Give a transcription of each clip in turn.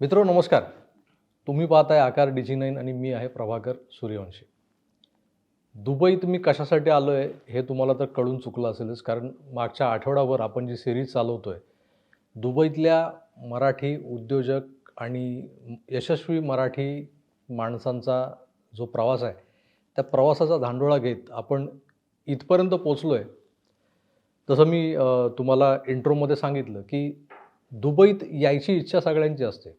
मित्र नमस्कार. तुम्ही पाहताय आकार डिजी नाईन आणि मी आहे प्रभाकर सूर्यवंशी. दुबईत मी कशासाठी आलो आहे हे तुम्हाला तर कळून चुकलं असेलच कारण मागच्या आठवड्याभर आपण जी सिरीज चालवतो आहे दुबईतल्या मराठी उद्योजक आणि यशस्वी मराठी माणसांचा जो प्रवास आहे त्या प्रवासाचा धांडोळा घेत आपण इथपर्यंत पोचलो आहे तसं मी तुम्हाला इंट्रोमध्ये सांगितलं की दुबईत यायची इच्छा सगळ्यांची असते.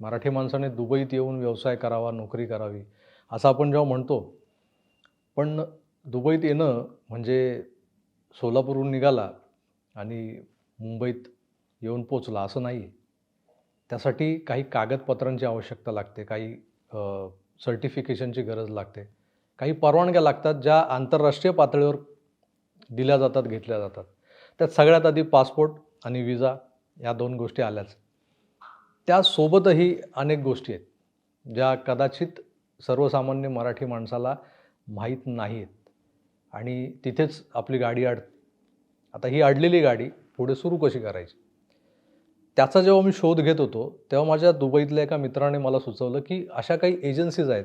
मराठी माणसाने दुबईत येऊन व्यवसाय करावा नोकरी करावी असं आपण जेव्हा म्हणतो पण दुबईत येणं म्हणजे सोलापूरहून निघाला आणि मुंबईत येऊन पोचला असं नाही. आहे त्यासाठी काही कागदपत्रांची आवश्यकता लागते काही सर्टिफिकेशनची गरज लागते. काही परवानग्या लागतात ज्या आंतरराष्ट्रीय पातळीवर दिल्या जातात घेतल्या जातात. त्यात सगळ्यात आधी पासपोर्ट आणि विजा या दोन गोष्टी आल्याच. त्यासोबतही अनेक गोष्टी आहेत ज्या कदाचित सर्वसामान्य मराठी माणसाला माहीत नाहीत. आणि तिथेच आपली गाडी अड आता ही अडलेली गाडी पुढे सुरू कशी करायची? त्याचा जेव्हा मी शोध घेत होतो तेव्हा माझ्या दुबईतल्या एका मित्राने मला सुचवलं की अशा काही एजन्सीज आहेत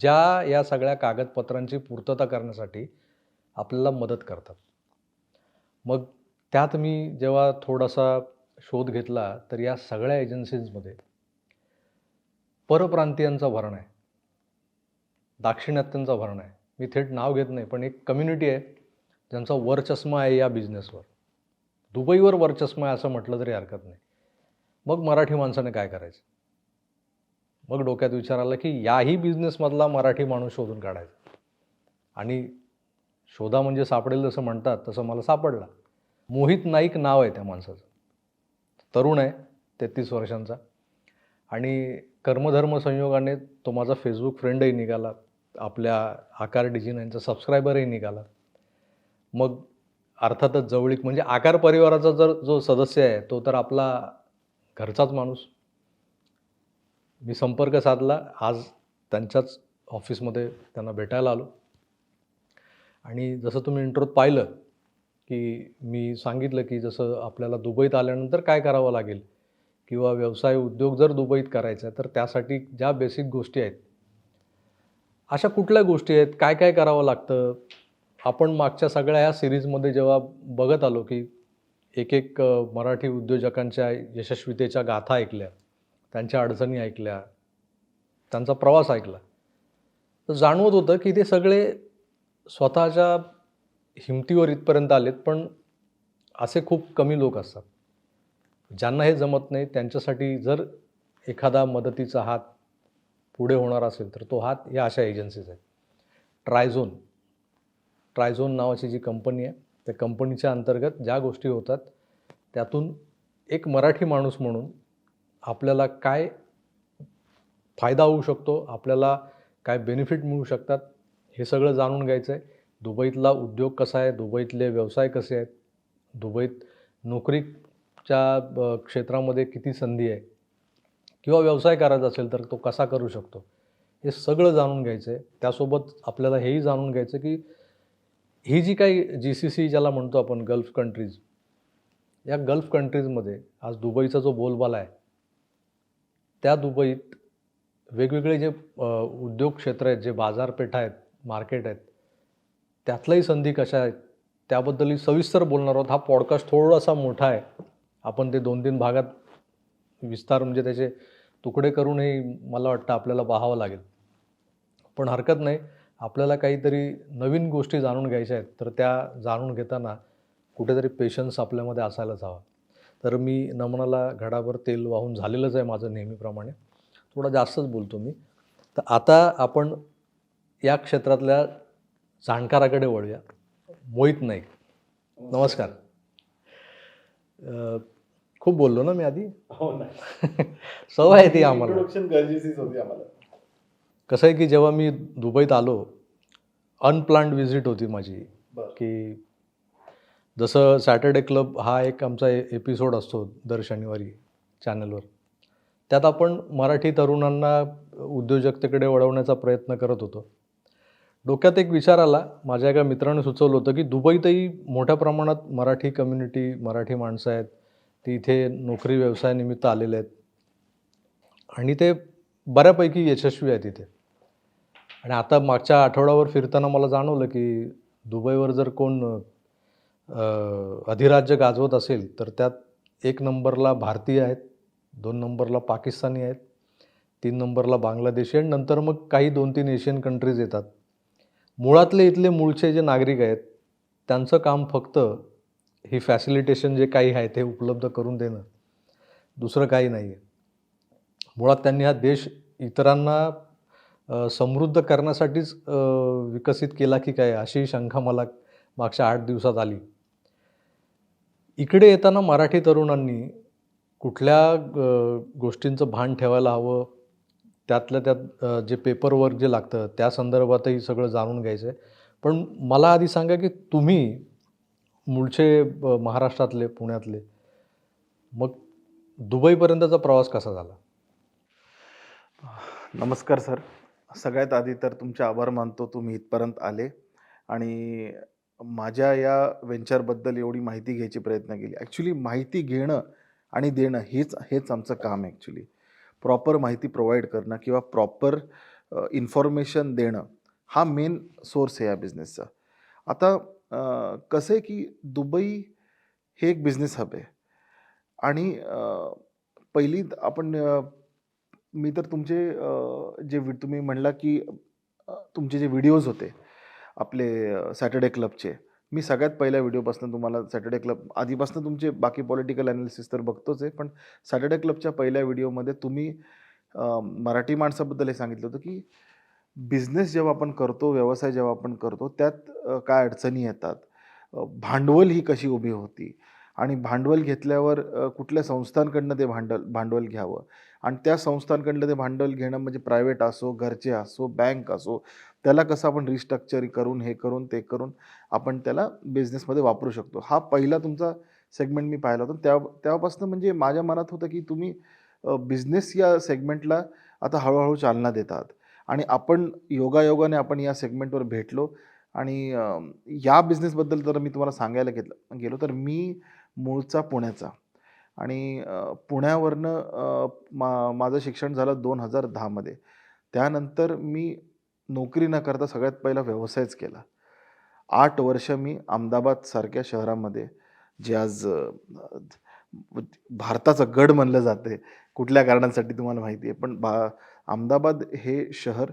ज्या या सगळ्या कागदपत्रांची पूर्तता करण्यासाठी आपल्याला मदत करतात. मग त्यात मी जेव्हा थोडासा शोध घेतला तर या सगळ्या एजन्सीजमध्ये परप्रांतीयांचा भरण आहे. दाक्षिणात्यांचा भरण आहे. मी थेट नाव घेत नाही पण एक कम्युनिटी आहे ज्यांचा वरचष्मा आहे या बिझनेसवर दुबईवर वरचष्मा आहे असं म्हटलं तरी हरकत नाही. मग मराठी माणसाने काय करायचं? मग डोक्यात विचार आला की याही बिझनेसमधला मराठी माणूस शोधून काढायचा. आणि शोधा म्हणजे सापडेल जसं म्हणतात तसं मला सापडला. मोहित नाईक नाव आहे त्या माणसाचं. तरुण आहे तेहतीस वर्षांचा. आणि कर्मधर्म संयोगाने तो माझा फेसबुक फ्रेंडही निघाला. आपल्या आकार डिजिनांचा सबस्क्रायबरही निघाला. मग अर्थातच जवळीक म्हणजे आकार परिवाराचा जर जो सदस्य आहे तो तर आपला घरचाच माणूस. मी संपर्क साधला. आज त्यांच्याच ऑफिसमध्ये त्यांना भेटायला आलो. आणि जसं तुम्ही इंट्रोत पाहिलं की मी सांगितलं की जसं आपल्याला दुबईत आल्यानंतर काय करावं लागेल? किंवा व्यवसाय उद्योग जर दुबईत करायचा आहे तर त्यासाठी ज्या बेसिक गोष्टी आहेत अशा कुठल्या गोष्टी आहेत? काय काय करावं लागतं? आपण मागच्या सगळ्या ह्या सिरीजमध्ये जेव्हा बघत आलो की एक एक मराठी उद्योजकांच्या यशस्वीतेच्या गाथा ऐकल्या त्यांच्या अडचणी ऐकल्या त्यांचा प्रवास ऐकला तर जाणवत होतं की ते सगळे स्वतःच्या हिमतीवर इथपर्यंत आलेत पण असे खूप कमी लोक असतात. ज्यांना हे जमत नाही त्यांच्यासाठी जर एखादा मदतीचा हात पुढे होणार असेल तर तो हात या अशा एजन्सीज आहेत. ट्रायझोन ट्रायझोन नावाची जी कंपनी आहे त्या कंपनीच्या अंतर्गत ज्या गोष्टी होतात त्यातून एक मराठी माणूस म्हणून आपल्याला काय फायदा होऊ शकतो आपल्याला काय बेनिफिट मिळू शकतात हे सगळं जाणून घ्यायचं आहे दुबईतला उद्योग कसा आहे? दुबईतले व्यवसाय कसे आहेत? दुबईत नोकरीच्या क्षेत्रामध्ये किती संधी आहे? किंवा व्यवसाय करायचा असेल तर तो कसा करू शकतो? हे सगळं जाणून घ्यायचं आहे त्यासोबत आपल्याला हेही जाणून घ्यायचं की ही जी काही जी सी सी ज्याला म्हणतो आपण गल्फ कंट्रीज या गल्फ कंट्रीजमध्ये आज दुबईचा जो बोलबाला आहे त्या दुबईत वेगवेगळे जे उद्योग क्षेत्र आहेत जे बाजारपेठा आहेत मार्केट आहेत त्यातल्याही संधी कशा आहेत त्याबद्दलही सविस्तर बोलणार आहोत. हा पॉडकास्ट थोडासा मोठा आहे. आपण ते दोन तीन भागात विस्तार म्हणजे त्याचे तुकडे करूनही मला वाटतं आपल्याला पाहावं लागेल. पण हरकत नाही आपल्याला काहीतरी नवीन गोष्टी जाणून घ्यायच्या आहेत. तर त्या जाणून घेताना कुठेतरी पेशन्स आपल्यामध्ये असायलाच हवा. तर मी नमनाला घडाभर तेल वाहून झालेलंच आहे माझं नेहमीप्रमाणे. थोडा जास्तच बोलतो मी. तर आता आपण या क्षेत्रातल्या जाणकाराकडे वळूया. मोहित नाईक. नमस्कार. खूप बोललो ना मी आधी? हो ना. सवय आहे ती आम्हाला. इंट्रोडक्शन गरजेचीच होती आम्हाला. कसं आहे की जेव्हा मी दुबईत आलो अनप्लान्ड व्हिजिट होती माझी. की जसं सॅटर्डे क्लब हा एक आमचा एपिसोड असतो दर शनिवारी चॅनलवर त्यात आपण मराठी तरुणांना उद्योजकतेकडे वळवण्याचा प्रयत्न करत होतो. डोक्यात एक विचार आला. माझ्या एका मित्राने सुचवलं होतं की दुबईतही मोठ्या प्रमाणात मराठी कम्युनिटी मराठी माणसं आहेत. ती इथे नोकरी व्यवसायानिमित्त आलेले आहेत. आणि ते बऱ्यापैकी यशस्वी आहेत तिथे आणि आता मागच्या आठवड्यावर फिरताना मला जाणवलं की दुबईवर जर कोण अधिराज्य गाजवत असेल तर त्यात एक नंबरला भारतीय आहेत दोन नंबरला पाकिस्तानी आहेत तीन नंबरला बांगलादेशी आणि नंतर मग काही दोन तीन एशियन कंट्रीज येतात. मुळातले इथले मूळचे जे नागरिक आहेत त्यांचं काम फक्त ही फॅसिलिटेशन जे काही आहे ते उपलब्ध करून देणं. दुसरं काही नाही आहे मुळात त्यांनी हा देश इतरांना समृद्ध करण्यासाठीच विकसित केला की काय अशी शंका मला मागच्या आठ दिवसात आली. इकडे येताना मराठी तरुणांनी कुठल्या गोष्टींचं भान ठेवायला हवं? त्यातल्या त्यात जे पेपरवर्क जे लागतं त्या संदर्भातही सगळं जाणून घ्यायचं आहे पण मला आधी सांगा की तुम्ही मूळचे महाराष्ट्रातले पुण्यातले मग दुबईपर्यंतचा प्रवास कसा झाला? नमस्कार सर. सगळ्यात आधी तर तुमचे आभार मानतो तुम्ही इथपर्यंत आले. आणि माझ्या या व्हेंचरबद्दल एवढी माहिती घ्यायची प्रयत्न केली. ॲक्च्युली माहिती घेणं आणि देणं हेच हेच आमचं काम ॲक्च्युली प्रॉपर माहिती प्रोव्हाइड करणं किंवा प्रॉपर इन्फॉर्मेशन देणं हा मेन सोर्स आहे या बिझनेसचा आता कसं आहे की दुबई हे एक बिझनेस हब आहे. आणि पहिली आपण मी तर तुमचे जे वि- तुम्ही म्हणला की तुमचे जे व्हिडिओज होते आपले सॅटर्डे क्लबचे मी सगळ्यात पहिल्या व्हिडिओपासून तुम्हाला सॅटर्डे क्लब आधीपासून तुमचे बाकी पॉलिटिकल ॲनालिसिस तर बघतोच आहे पण सॅटर्डे क्लबच्या पहिल्या व्हिडिओमध्ये तुम्ही मराठी माणसाबद्दल हे सांगितलं होतं की बिझनेस जेव्हा आपण करतो व्यवसाय जेव्हा आपण करतो त्यात काय अडचणी येतात? भांडवल ही कशी उभी होती? आणि भांडवल घेतल्यावर कुठल्या संस्थांकडनं ते भांडवल भांडवल घ्यावं? आणि त्या संस्थांकडनं ते भांडवल घेणं म्हणजे प्रायव्हेट असो घरचे असो बँक असो त्याला कसं आपण रिस्ट्रक्चर करून हे करून ते करून आपण त्याला बिझनेसमध्ये वापरू शकतो. हा पहिला तुमचा सेगमेंट मी पाहिला होता. त्या तेव्हापासून म्हणजे माझ्या मनात होतं की तुम्ही बिझनेस या सेगमेंटला आता हळूहळू चालना देतात. आणि आपण योगायोगाने आपण या सेगमेंटवर भेटलो आणि या बिझनेसबद्दल जर मी तुम्हाला सांगायला घेतलं गेलो तर मी मूळचा पुण्याचा. आणि पुण्यावरनं मा माझं शिक्षण झालं दोन हजार दहामध्ये त्यानंतर मी नोकरी न करता सगळ्यात पहिला व्यवसायच केला. आठ वर्ष मी अहमदाबादसारख्या शहरामध्ये जे आज भारताचं गड म्हणलं जाते. कुठल्या कारणांसाठी तुम्हाला माहिती आहे? पण बा अहमदाबाद हे शहर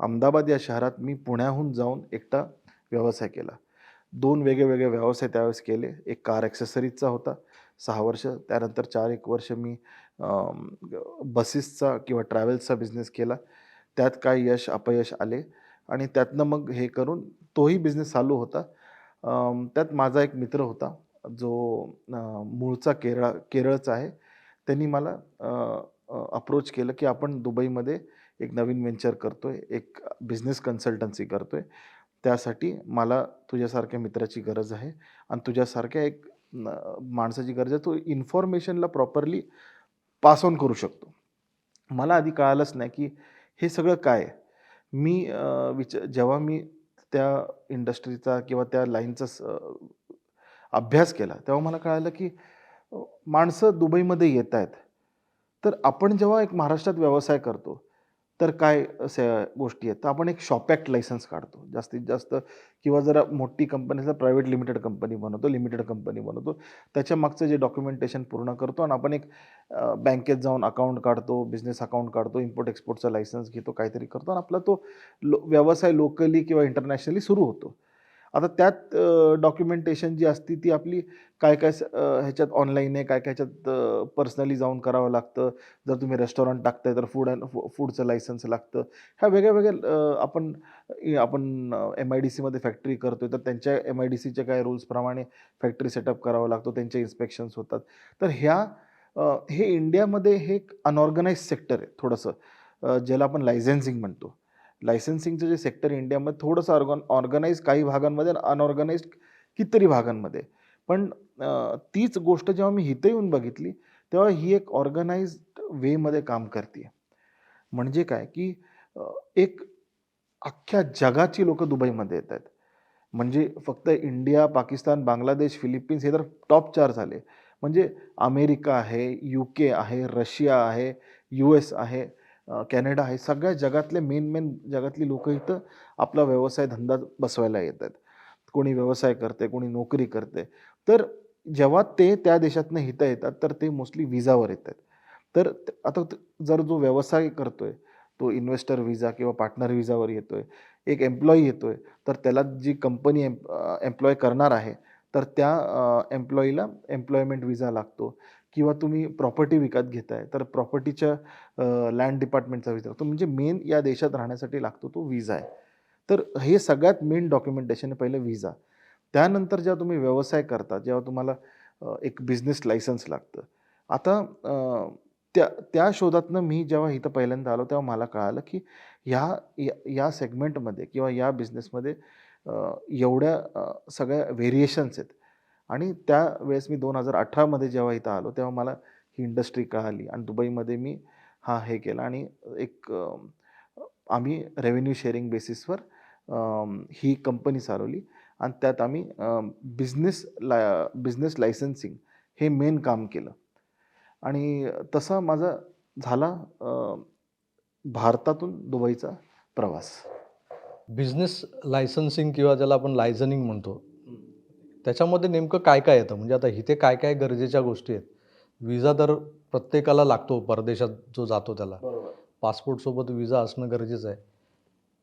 अहमदाबाद या शहरात मी पुण्याहून जाऊन एकटा व्यवसाय केला. दोन वेगळे वेगळे व्यवसाय त्यावेळेस केले. एक कार ॲक्सेसरीजचा होता. सहा वर्ष त्यानंतर चार एक वर्ष मी बसेसचा किंवा ट्रॅव्हल्सचा बिझनेस केला. त्यात काय यश अपयश आले आणि त्यातनं मग हे करून तोही बिझनेस चालू होता. त्यात माझा एक मित्र होता जो मूळचा केरळ केरळचा आहे. त्यांनी मला अप्रोच केलं की आपण दुबईमध्ये एक नवीन व्हेंचर आहे एक बिझनेस कन्सल्टन्सी करतो आहे त्यासाठी मला तुझ्यासारख्या मित्राची गरज आहे आणि तुझ्यासारख्या एक माणसाची गरज आहे. तो इन्फॉर्मेशनला प्रॉपरली पास ऑन करू शकतो. मला आधी कळालंच नाही की हे सगळं काय मी विच जेव्हा मी त्या इंडस्ट्रीचा किंवा त्या लाईनचा स अभ्यास केला तेव्हा मला कळालं की माणसं दुबईमध्ये येत आहेत. तर आपण जेव्हा एक महाराष्ट्रात व्यवसाय करतो तर काय अशा गोष्टी आहेत? तर आपण एक शॉप ॲक्ट लायसन्स काढतो. जास्तीत जास्त किंवा जरा मोठी कंपनी असेल प्रायव्हेट लिमिटेड कंपनी बनवतो लिमिटेड कंपनी बनवतो. त्याच्या मागचं जे डॉक्युमेंटेशन पूर्ण करतो आणि आपण एक बँकेत जाऊन अकाउंट काढतो बिझनेस अकाउंट काढतो इम्पोर्ट एक्सपोर्टचा लायसन्स घेतो काहीतरी करतो आणि आपला तो लो व्यवसाय लोकली किंवा इंटरनॅशनली सुरू होतो. आता त्यात डॉक्युमेंटेशन जी असती ती आपली काय काय स- ह्याच्यात ऑनलाईन आहे काय काय ह्याच्यात पर्सनली जाऊन करावं लागतं. जर तुम्ही रेस्टॉरंट टाकताय तर फूड अँड फूडचं लायसन्स लागतं. ह्या वेगळ्या वेगळ्या आपण आपण एम आय डी सीमध्ये फॅक्टरी करतोय तर त्यांच्या एम आय डी सीच्या काय रूल्सप्रमाणे फॅक्टरी सेटअप करावं लागतो त्यांचे इन्स्पेक्शन्स होतात. तर ह्या हे इंडियामध्ये हे एक अनऑर्गनाइज सेक्टर आहे थोडंसं ज्याला आपण लायसन्सिंग म्हणतो. लायसन्सिंगचं जे सेक्टर इंडियामध्ये थोडंसं ऑर्गन ऑर्गनाईज काही भागांमध्ये अनऑर्गनाईज कितीतरी भागांमध्ये. पण तीच गोष्ट जेव्हा मी इथं येऊन बघितली तेव्हा ही एक ऑर्गनाइज्ड वेमध्ये काम करते म्हणजे काय? की एक अख्ख्या जगाची लोक दुबईमध्ये येत आहेत. म्हणजे फक्त इंडिया पाकिस्तान बांगलादेश फिलिपिन्स हे तर टॉप चार झाले. म्हणजे अमेरिका आहे यू के आहे रशिया आहे यू एस आहे. कॅनडा आहे सगळ्या जगातले मेन मेन जगातली लोक इथं आपला व्यवसाय धंदा बसवायला येतात. कोणी व्यवसाय करते कोणी नोकरी करते. तर जेव्हा ते त्या देशातनं इथं येतात तर ते मोस्टली विजावर येतात. तर आता जर जो व्यवसाय करतोय तो इन्व्हेस्टर विजा किंवा पार्टनर विजावर येतोय एक एम्प्लॉई येतोय तर त्याला जी कंपनी एम्प्लॉय करणार आहे तर त्या एम्प्लॉईला एम्प्लॉयमेंट विजा लागतो. किंवा तुम्ही प्रॉपर्टी विकत घेताय तर प्रॉपर्टीच्या लँड डिपार्टमेंटचा विचार. तो म्हणजे मेन या देशात राहण्यासाठी लागतो तो विजा आहे. तर हे सगळ्यात मेन डॉक्युमेंटेशन आहे पहिलं विजा त्यानंतर जेव्हा तुम्ही व्यवसाय करता जेव्हा तुम्हाला एक बिझनेस लायसन्स लागतं. आता त्या त्या शोधातनं मी जेव्हा इथं पहिल्यांदा आलो तेव्हा मला कळालं की ह्या या- या सेगमेंटमध्ये किंवा या बिझनेसमध्ये एवढ्या सगळ्या व्हेरिएशन्स आहेत. आणि त्यावेळेस मी दोन हजार अठरामध्ये जेव्हा इथं आलो तेव्हा मला ही इंडस्ट्री कळाली आणि दुबईमध्ये मी हा हे केला आणि एक आम्ही रेव्हेन्यू शेअरिंग बेसिसवर ही कंपनी चालवली आणि त्यात आम्ही बिझनेस ला बिझनेस लायसन्सिंग हे मेन काम केलं. आणि तसा माझा झाला भारतातून दुबईचा प्रवास. बिझनेस लायसन्सिंग किंवा ज्याला आपण लायझनिंग म्हणतो त्याच्यामध्ये नेमकं काय काय येतं? म्हणजे आता इथे काय काय गरजेच्या गोष्टी आहेत? विजा तर प्रत्येकाला लागतो परदेशात जो जातो त्याला. पासपोर्टसोबत विजा असणं गरजेचं आहे.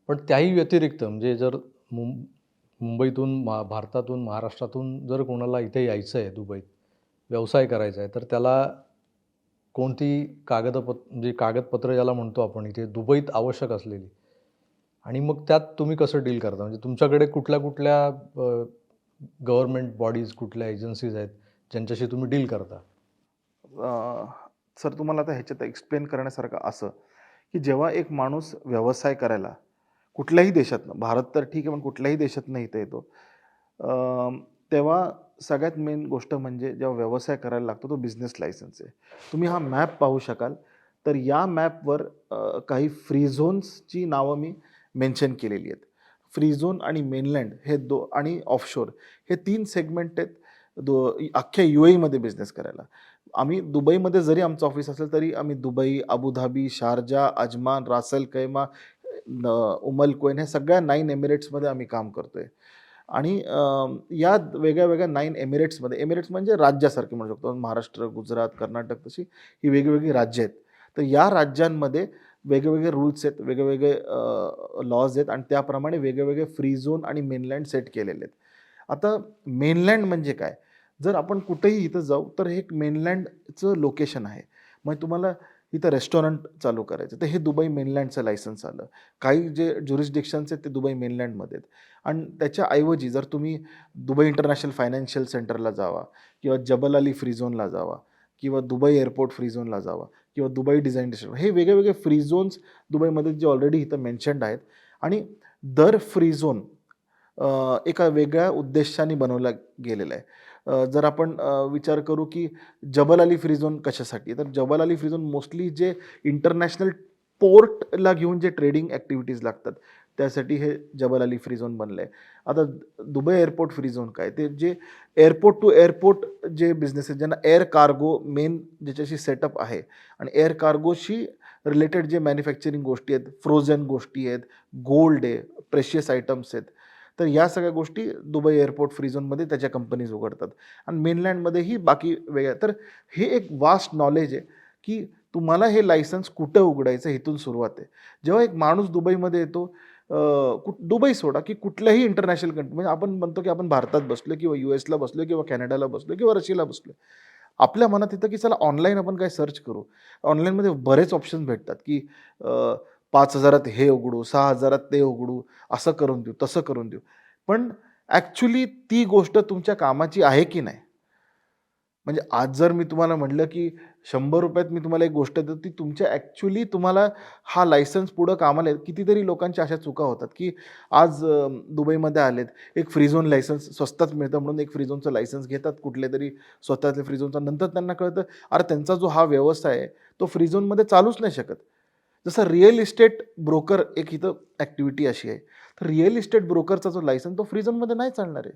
पण त्याही व्यतिरिक्त म्हणजे जर मुं मुंबईतून मा भारतातून महाराष्ट्रातून जर कोणाला इथे यायचं आहे दुबईत व्यवसाय करायचा आहे तर त्याला कोणती कागदपत म्हणजे कागदपत्र ज्याला म्हणतो आपण इथे दुबईत आवश्यक असलेली. आणि मग त्यात तुम्ही कसं डील करता? म्हणजे तुमच्याकडे कुठल्या कुठल्या गव्हर्मेंट बॉडीज कुठल्या एजन्सीज आहेत ज्यांच्याशी तुम्ही डील करता? सर तुम्हाला आता ह्याच्यात एक्सप्लेन करण्यासारखं असं की जेव्हा एक माणूस व्यवसाय करायला कुठल्याही देशातनं भारत तर ठीक आहे पण कुठल्याही देशातनं इथं येतो तेव्हा सगळ्यात मेन गोष्ट म्हणजे जेव्हा व्यवसाय करायला लागतो तो बिझनेस लायसन्स आहे. तुम्ही हा मॅप पाहू शकाल. तर या मॅपवर काही फ्री झोन्सची नावं मी मेन्शन केलेली आहेत. फ्री झोन आणि मेनलँड हे दो आणि ऑफशोर हे तीन सेगमेंट आहेत. दो अख्ख्या यू एमध्ये बिझनेस करायला. आम्ही दुबईमध्ये जरी आमचं ऑफिस असेल तरी आम्ही Dubai Abu Dhabi Sharjah Ajman Ras al Khaimah न- उमल कोयन हे सगळ्या नाईन एमिरेट्समध्ये आम्ही काम करतोय. आणि या वेगळ्या वेगळ्या नाईन एमिरेट्समध्ये एमिरेट्स म्हणजे राज्यासारखे म्हणू शकतो. महाराष्ट्र गुजरात कर्नाटक तशी ही वेगवेगळी राज्य आहेत. तर या राज्यांमध्ये वेगवेगळे रूल्स आहेत वेगवेगळे लॉज आहेत आणि त्याप्रमाणे वेगवेगळे फ्री झोन आणि मेनलँड सेट केलेले आहेत. आता मेनलँड म्हणजे काय? जर आपण कुठेही इथं जाऊ तर हे एक मेनलँडचं लोकेशन आहे. मग तुम्हाला इथं रेस्टॉरंट चालू करायचं तर हे दुबई मेनलँडचं लायसन्स आलं. काही जे ज्युरिस्डिक्शन्स आहेत ते दुबई मेनलँडमध्ये आहेत. आणि त्याच्याऐवजी जर तुम्ही दुबई इंटरनॅशनल फायनान्शियल सेंटरला जावा किंवा जबल अली फ्री झोनला जावा किंवा दुबई एअरपोर्ट फ्री झोनला जावा किंवा दुबई डिझाईन डिस्ट्रिक्ट हे वेगळे वेगळे फ्री झोन्स दुबईमध्ये जे ऑलरेडी इथं मेन्शन्ड आहेत. आणि दर फ्री झोन एका वेगळ्या उद्देशाने बनवला गेलेला आहे. जर आपण विचार करू की जबल अली फ्री झोन कशासाठी? तर Jebel Ali free zone mostly जे इंटरनॅशनल पोर्टला घेऊन जे ट्रेडिंग ॲक्टिव्हिटीज लागतात त्यासाठी हे जबल अली फ्री झोन बनलं आहे आता दुबई एअरपोर्ट फ्री झोन काय? ते जे एअरपोर्ट टू एअरपोर्ट जे बिझनेस आहेत ज्यांना एअर कार्गो मेन ज्याच्याशी सेटअप आहे आणि एअर कार्गोशी रिलेटेड जे मॅन्युफॅक्चरिंग गोष्टी आहेत फ्रोझन गोष्टी आहेत गोल्ड आहे प्रेशियस आयटम्स आहेत तर या सगळ्या गोष्टी दुबई एअरपोर्ट फ्री झोनमध्ये त्याच्या कंपनीज उघडतात. आणि मेनलँडमध्येही बाकी वेगळ्या. तर हे एक वास्ट नॉलेज आहे की तुम्हाला हे लायसन्स कुठं उघडायचं इथून सुरुवात आहे. जेव्हा एक माणूस दुबईमध्ये येतो कुठ दुबई सोडा की कुठल्याही इंटरनॅशनल कंट्री म्हणजे आपण म्हणतो की आपण भारतात बसलो किंवा यू एसला बसलो किंवा कॅनडाला बसलो किंवा रशियाला बसलो आपल्या मनात येतं की चला ऑनलाईन आपण काय सर्च करू. ऑनलाईनमध्ये बरेच ऑप्शन भेटतात की पाच हजारात हे उघडू सहा हजारात ते उघडू असं करून देऊ तसं करून देऊ. पण ॲक्च्युली ती गोष्ट तुमच्या कामाची आहे की नाही? म्हणजे आज जर मी तुम्हाला म्हटलं की शंभर रुपयात मी तुम्हाला एक गोष्ट देतो ती तुमच्या ॲक्च्युली तुम्हाला हा लायसन्स पुढं कामाला येत कितीतरी लोकांच्या अशा चुका होतात की आज दुबईमध्ये आलेत एक फ्री झोन लायसन्स स्वस्तात मिळतं म्हणून एक फ्री झोनचं लायसन्स घेतात कुठले तरी स्वतःचे फ्री झोनचा नंतर त्यांना कळतं अरे त्यांचा जो हा व्यवसाय आहे तो फ्री झोनमध्ये चालूच नाही शकत. जसं रिअल इस्टेट ब्रोकर एक इथं ॲक्टिव्हिटी अशी आहे. तर रिअल इस्टेट ब्रोकरचा जो लायसन्स तो फ्री झोनमध्ये नाही चालणार आहे.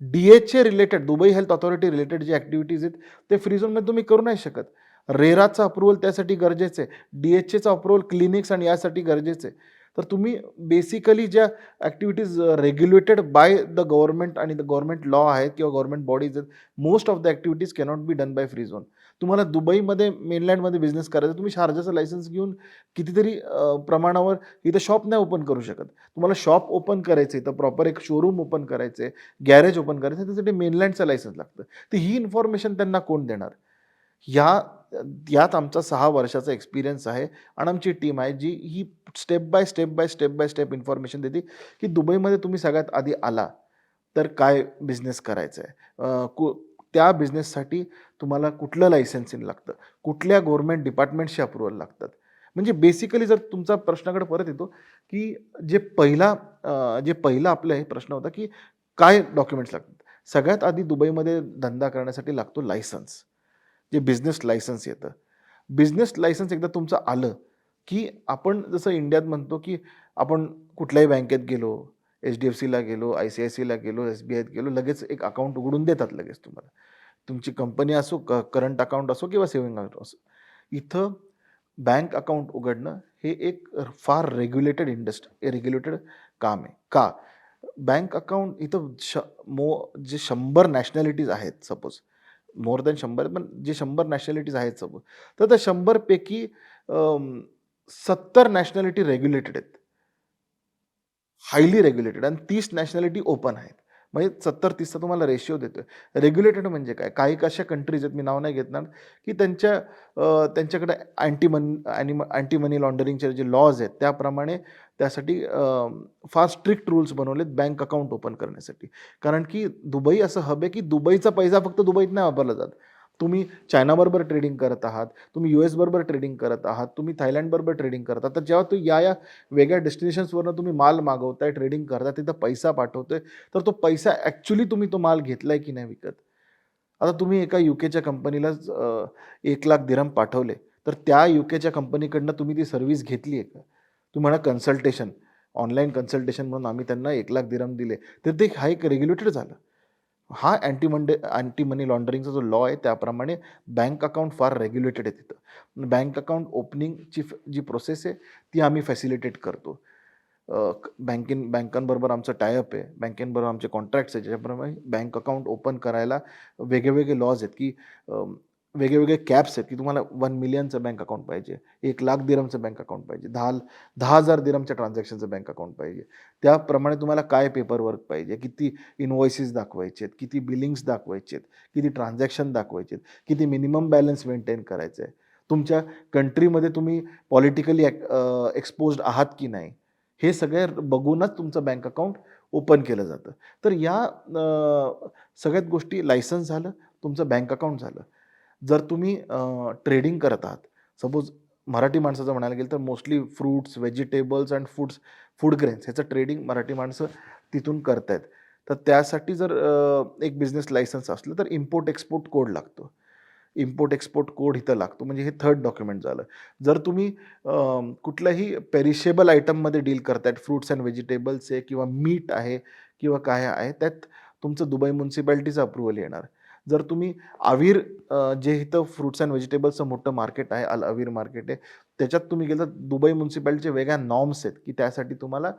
डी एचचे related Dubai health authority related जे ॲक्टिव्हिटीज आहेत ते फ्री झोनमध्ये तुम्ही करू नाही शकत. रेराचं अप्रुव्हल त्यासाठी गरजेचं आहे. डी एच एचं अप्रुव्हल क्लिनिक्स आणि यासाठी गरजेचं आहे. तर तुम्ही बेसिकली ज्या activities regulated by the government आणि द गव्हर्नमेंट लॉ आहेत किंवा गव्हर्नमेंट बॉडीज आहेत most of the activities cannot be done by free zone तुम्हाला दुबईमध्ये मेनलँडमध्ये बिझनेस करायचा तुम्ही शारजाचं लायसन्स घेऊन कितीतरी uh, प्रमाणावर इथं शॉप नाही ओपन करू शकत. तुम्हाला शॉप ओपन करायचं आहे तर प्रॉपर एक शोरूम ओपन करायचं आहे गॅरेज ओपन करायचं आहे त्यासाठी मेनलँडचं लायसन्स लागतं. तर ही इन्फॉर्मेशन त्यांना कोण देणार? या यात आमचा सहा वर्षाचा एक्सपिरियन्स आहे आणि आमची टीम आहे जी ही step by step by step by step information देते की दुबईमध्ये तुम्ही सगळ्यात आधी आला तर काय बिझनेस करायचा आहे? कु त्या बिझनेससाठी तुम्हाला कुठलं लायसन्सिंग लागतं? कुठल्या गव्हर्नमेंट डिपार्टमेंटशी अप्रुव्हल लागतात? म्हणजे बेसिकली जर तुमचा प्रश्नाकडे परत येतो की जे पहिला जे पहिला आपलं हे प्रश्न होता की काय डॉक्युमेंट्स लागतात? सगळ्यात आधी दुबईमध्ये धंदा करण्यासाठी लागतो लायसन्स जे बिझनेस लायसन्स येतं. बिझनेस लायसन्स एकदा तुमचं आलं की आपण जसं इंडियात म्हणतो की आपण कुठल्याही बँकेत गेलो एच डी एफ सीला गेलो आय सी आय सीला गेलो एस बी आयत गेलो लगेच एक अकाउंट उघडून देतात लगेच तुम्हाला. तुमची कंपनी असो क करंट अकाउंट असो किंवा सेव्हिंग अकाउंट असो. इथं बँक अकाउंट उघडणं हे एक फार रेग्युलेटेड इंडस्ट्री रेग्युलेटेड काम आहे. का? बँक अकाउंट इथं श मो जे शंभर नॅशनॅलिटीज आहेत सपोज. मोर दॅन शंभर पण जे शंभर नॅशनॅलिटीज आहेत सपोज. तर त्या शंभरपैकी सत्तर नॅशनॅलिटी रेग्युलेटेड आहेत. हायली रेग्युलेटेड आणि तीस नॅशनॅलिटी ओपन आहेत. म्हणजे सत्तर तीसचा तुम्हाला रेशिओ देतोय. रेग्युलेटेड म्हणजे काय? काही कशा कंट्रीज आहेत मी नाव नाही घेतणार की त्यांच्या त्यांच्याकडे अँटी मन अॅनिम अँटी मनी लॉन्डरिंगचे जे लॉज आहेत त्याप्रमाणे त्यासाठी फार स्ट्रिक्ट रूल्स बनवलेत बँक अकाउंट ओपन करण्यासाठी. कारण की दुबई असं हब आहे की दुबईचा पैसा फक्त दुबईत नाही वापरला जात. तुम्ही चायनाबरोबर ट्रेडिंग करत आहात तुम्ही यू एसबरोबर ट्रेडिंग करत आहात तुम्ही थायलंडबरोबर ट्रेडिंग करत आहात. तर जेव्हा तू या या वेगळ्या डेस्टिनेशन्सवरनं तुम्ही माल मागवताय ट्रेडिंग करताय तिथं पैसा पाठवतोय तर तो पैसा ॲक्च्युली तुम्ही तो माल घेतलाय की नाही विकत? आता तुम्ही एका यू केच्या कंपनीला एक लाख दिरम पाठवले तर त्या युकेच्या कंपनीकडनं तुम्ही ती सर्व्हिस घेतली आहे का? तुम्ही म्हणा कन्सल्टेशन ऑनलाईन कन्सल्टेशन म्हणून आम्ही त्यांना एक लाख दिरम दिले तर ते हा एक रेग्युलेटेड झालं. हा अँटी मंडे अँटी मनी लॉन्ड्रिंगचा जो लॉ आहे त्याप्रमाणे बँक अकाउंट फार रेग्युलेटेड आहे तिथं. बँक अकाउंट ओपनिंगची फ- जी प्रोसेस आहे ती आम्ही फॅसिलिटेट करतो. बँकिन बँकांबरोबर आमचं टायअप आहे. बँकेंबरोबर आमचे कॉन्ट्रॅक्ट्स आहे ज्याच्याप्रमाणे बँक अकाउंट ओपन करायला वेगळेवेगळे लॉज आहेत की वेगवेगळे वेगळेवेगळे कॅप्स आहेत की तुम्हाला वन मिलियनचं बँक अकाउंट पाहिजे एक लाख दिरमचं बँक अकाउंट पाहिजे दहा दहा हजार दिरमच्या ट्रान्झॅक्शनचं बँक अकाउंट पाहिजे. त्याप्रमाणे तुम्हाला काय पेपर वर्क पाहिजे किती इनव्हॉइसेस दाखवायचे आहेत किती बिलिंग्स दाखवायचे आहेत किती ट्रान्झॅक्शन दाखवायचे आहेत किती मिनिमम बॅलन्स मेंटेन करायचं आहे तुमच्या कंट्रीमध्ये तुम्ही पॉलिटिकली एक्सपोज आहात की नाही हे सगळे बघूनच तुमचं बँक अकाउंट ओपन केलं जातं. तर या सगळ्यात गोष्टी लायसन्स झालं तुमचं बँक अकाउंट झालं. जर तुम्ही ट्रेडिंग करत आहात सपोज मराठी माणसाचं म्हणायला गेलं तर mostly fruits vegetables and foods food grains ह्याचं ट्रेडिंग मराठी माणसं तिथून करत आहेत तर त्यासाठी जर एक बिझनेस लायसन्स असलं तर इम्पोर्ट एक्सपोर्ट कोड लागतो. इम्पोर्ट एक्सपोर्ट कोड इथं लागतो. म्हणजे हे थर्ड डॉक्युमेंट झालं. जर तुम्ही कुठल्याही पेरिशेबल आयटममध्ये डील करतायत फ्रूट्स अँड व्हेजिटेबल्स आहे किंवा मीट आहे किंवा काय आहे त्यात तुमचं दुबई म्युन्सिपॅलिटीचं अप्रुव्हल येणार. जर तुम्ही आवीर जे इथं फ्रुट्स अँड व्हेजिटेबल्सचं मोठं मार्केट आहे अल अवीर मार्केट आहे त्याच्यात तुम्ही गेलं तर दुबई म्युन्सिपॅलिटीचे वेगळ्या नॉर्म्स आहेत की त्यासाठी तुम्हाला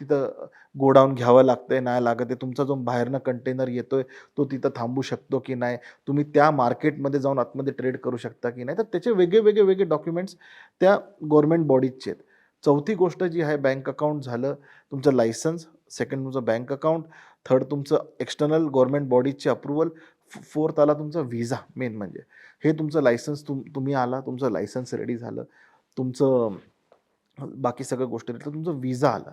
तिथं गोडाऊन घ्यावं लागतं आहे नाही लागत आहे. तुमचा जो बाहेरनं कंटेनर येतो आहे तो तिथं थांबू शकतो की नाही? तुम्ही त्या मार्केटमध्ये जाऊन आतमध्ये ट्रेड करू शकता की नाही? तर त्याचे वेगळे वेगळे वेगळे डॉक्युमेंट्स त्या गव्हर्नमेंट बॉडीजचे आहेत. चौथी गोष्ट जी आहे बँक अकाउंट झालं तुमचं लायसन्स सेकंड तुमचं बँक अकाउंट थर्ड तुमचं एक्सटर्नल गव्हर्नमेंट बॉडीजचे अप्रुव्हल फोर्थ आला तुमचा व्हिजा मेन म्हणजे. हे तुमचं लायसन्स तुम तुम्ही आला तुमचं लायसन्स रेडी झालं. तुमचं बाकी सगळं गोष्टी तर तुमचं विजा आला.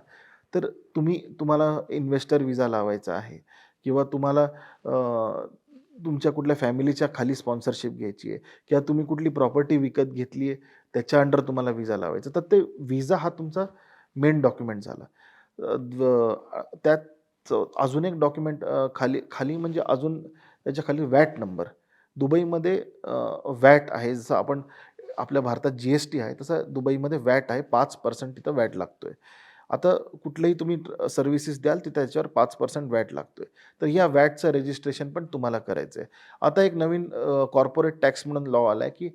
तर तुम्ही तुम्हाला इन्व्हेस्टर विजा लावायचा आहे. किंवा तुम्हाला तुमच्या कुठल्या फॅमिलीच्या खाली स्पॉन्सरशिप घ्यायची आहे. किंवा तुम्ही कुठली प्रॉपर्टी विकत घेतली आहे त्याच्या अंडर तुम्हाला विजा लावायचा. तर ते विजा हा तुमचा मेन डॉक्युमेंट झाला. त्यात अजून एक डॉक्युमेंट खाली खाली म्हणजे अजून त्याच्याखाली वॅट नंबर दुबईमध्ये वॅट आहे. जसं आपण आपल्या भारतात जी एस टी आहे तसं दुबईमध्ये वॅट आहे. पाच पर्सेंट तिथं वॅट लागतो आहे आता कुठलंही तुम्ही सर्व्हिसेस द्याल तर त्याच्यावर पाच पर्सेंट वॅट लागतो आहे तर या वॅटचं रजिस्ट्रेशन पण तुम्हाला करायचं आहे आता एक नवीन कॉर्पोरेट टॅक्स म्हणून लॉ आला आहे की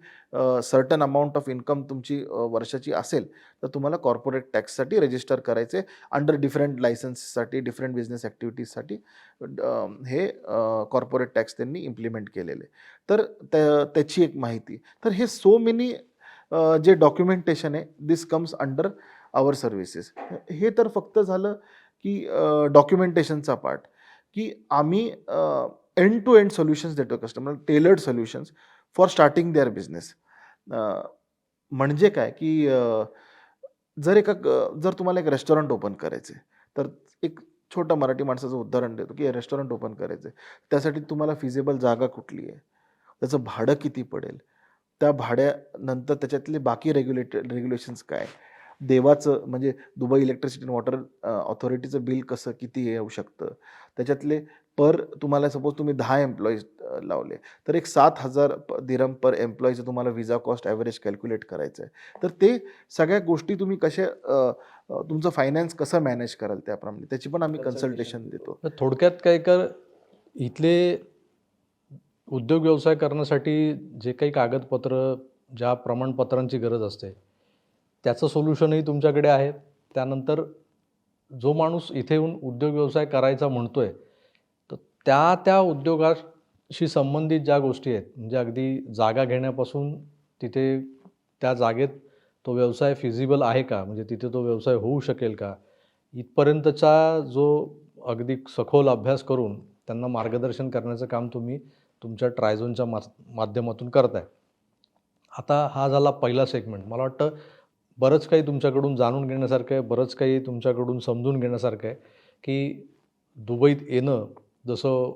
सर्टन अमाऊंट ऑफ इन्कम तुमची वर्षाची असेल तर तुम्हाला कॉर्पोरेट टॅक्ससाठी रजिस्टर करायचे अंडर डिफरंट लायसन्ससाठी डिफरंट बिझनेस ॲक्टिव्हिटीजसाठी हे कॉर्पोरेट टॅक्स त्यांनी इम्प्लिमेंट केलेले. तर त्याची एक माहिती. तर हे सो मेनी जे डॉक्युमेंटेशन आहे this comes under our services हे तर फक्त झालं की डॉक्युमेंटेशनचा पार्ट की आम्ही एंड टू एंड सोल्युशन्स देतो customer tailored solutions for starting their business म्हणजे काय की जर एका जर तुम्हाला एक रेस्टॉरंट ओपन करायचं आहे तर एक छोटं मराठी माणसाचं उदाहरण देतो की रेस्टॉरंट ओपन करायचं आहे त्यासाठी तुम्हाला फिजेबल जागा कुठली आहे? त्याचं भाडं किती पडेल? त्या भाड्यानंतर त्याच्यातले बाकी रेग्युलेट रेग्युलेशन्स काय? देवाचं म्हणजे दुबई इलेक्ट्रिसिटी अँड वॉटर ऑथॉरिटीचं बिल कसं किती येऊ शकतं? त्याच्यातले पर तुम्हाला सपोज तुम्ही दहा एम्प्लॉईज लावले तर एक सात हजार प- दिरम पर एम्प्लॉईचं तुम्हाला विजा कॉस्ट ॲव्हरेज कॅल्क्युलेट करायचं आहे तर ते सगळ्या गोष्टी तुम्ही कशा तुमचं फायनान्स कसं मॅनेज कराल त्याप्रमाणे त्याची पण आम्ही कन्सल्टेशन देतो. तर थोडक्यात काय कर इथले उद्योग व्यवसाय करण्यासाठी जे काही कागदपत्र ज्या प्रमाणपत्रांची गरज असते त्याचं सोल्युशनही तुमच्याकडे आहे. त्यानंतर जो माणूस इथे येऊन उद्योग व्यवसाय करायचा म्हणतो आहे तर त्या त्या उद्योगाशी संबंधित ज्या गोष्टी आहेत म्हणजे अगदी जागा घेण्यापासून तिथे त्या जागेत तो व्यवसाय फिजिबल आहे का? म्हणजे तिथे तो व्यवसाय होऊ शकेल का? इथपर्यंतचा जो अगदी सखोल अभ्यास करून त्यांना मार्गदर्शन करण्याचं काम तुम्ही तुमच्या ट्रायझोनच्या मा माध्यमातून करताय. आता हा झाला पहिला सेगमेंट मला वाटतं बरंच काही तुमच्याकडून जाणून घेण्यासारखं आहे बरंच काही तुमच्याकडून समजून घेण्यासारखं आहे की दुबईत येणं जसं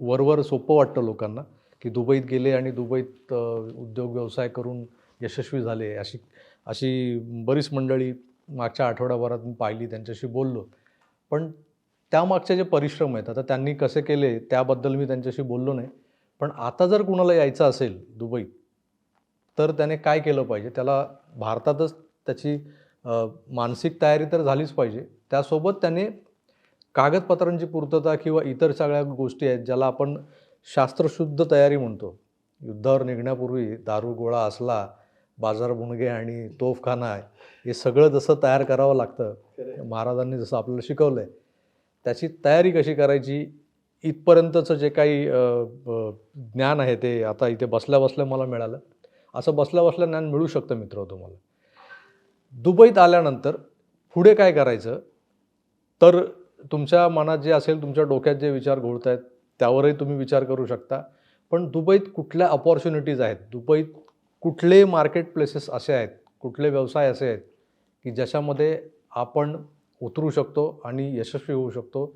वरवर सोपं वाटतं लोकांना की दुबईत गेले आणि दुबईत उद्योग व्यवसाय करून यशस्वी झाले. अशी अशी बरीच मंडळी मागच्या आठवड्याभरात मी पाहिली त्यांच्याशी बोललो. पण त्यामागचे जे परिश्रम आहेत आता त्यांनी कसे केले त्याबद्दल मी त्यांच्याशी बोललो नाही. पण आता जर कुणाला यायचं असेल दुबईत तर त्याने काय केलं पाहिजे? त्याला भारतातच त्याची मानसिक तयारी तर झालीच पाहिजे. त्यासोबत त्याने कागदपत्रांची पूर्तता किंवा इतर सगळ्या गोष्टी आहेत ज्याला आपण शास्त्रशुद्ध तयारी म्हणतो. युद्धावर निघण्यापूर्वी दारू गोळा असला बाजार बुणगे आणि तोफखाना आहे हे सगळं जसं तयार करावं लागतं. महाराजांनी जसं आपल्याला शिकवलं आहे त्याची तयारी कशी करायची? इथपर्यंतचं जे काही ज्ञान आहे ते आता इथे बसल्या बसल्या मला मिळालं. असं बसल्या बसल्या ज्ञान मिळू शकतं मित्र तुम्हाला. दुबईत आल्यानंतर पुढे काय करायचं? तर तुमच्या मनात जे असेल तुमच्या डोक्यात जे विचार घोळत आहेत त्यावरही तुम्ही विचार करू शकता. पण दुबईत कुठल्या अपॉर्च्युनिटीज आहेत? दुबईत कुठले मार्केट प्लेसेस असे आहेत कुठले व्यवसाय असे आहेत की ज्याच्यामध्ये आपण उतरू शकतो आणि यशस्वी होऊ शकतो?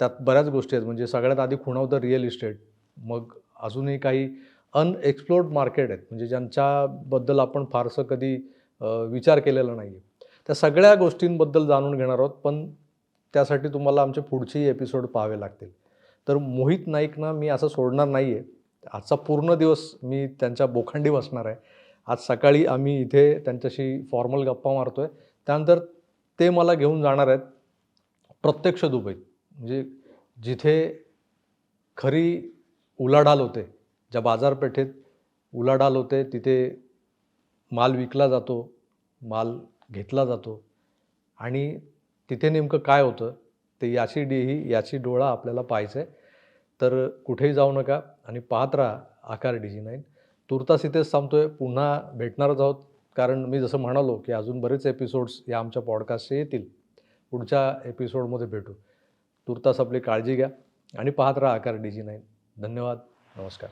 त्यात बऱ्याच गोष्टी आहेत. म्हणजे सगळ्यात आधी खुणावतं रिअल इस्टेट मग अजूनही काही अनएक्सप्लोर्ड मार्केट आहेत. म्हणजे ज्यांच्याबद्दल आपण फारसं कधी विचार केलेला नाही आहे त्या सगळ्या गोष्टींबद्दल जाणून घेणार आहोत पण त्यासाठी तुम्हाला आमचे पुढचेही एपिसोड पाहावे लागतील. तर मोहित नाईकना मी असं सोडणार नाही आहे आजचा पूर्ण दिवस मी त्यांच्या बोखंडी बसणार आहे. आज सकाळी आम्ही इथे त्यांच्याशी फॉर्मल गप्पा मारतो आहे त्यानंतर ते मला घेऊन जाणार आहेत प्रत्यक्ष दुबईत. म्हणजे जिथे खरी उलाढाल होते. ज्या बाजारपेठेत उलाढाल होते तिथे माल विकला जातो माल घेतला जातो. आणि तिथे नेमकं काय होतं ते याची डीही याची डोळा आपल्याला पाहायचं आहे तर कुठेही जाऊ नका आणि पाहत राहा आकार डी जी नाईन. तुर्तास इथेच थांबतोय. पुन्हा भेटणारच आहोत. कारण मी जसं म्हणालो की अजून बरेच एपिसोड्स या आमच्या पॉडकास्टचे येतील. पुढच्या एपिसोडमध्ये भेटू. तुर्तास आपली काळजी घ्या आणि पाहत राहा आकार डी जी नाईन. धन्यवाद. नमस्कार.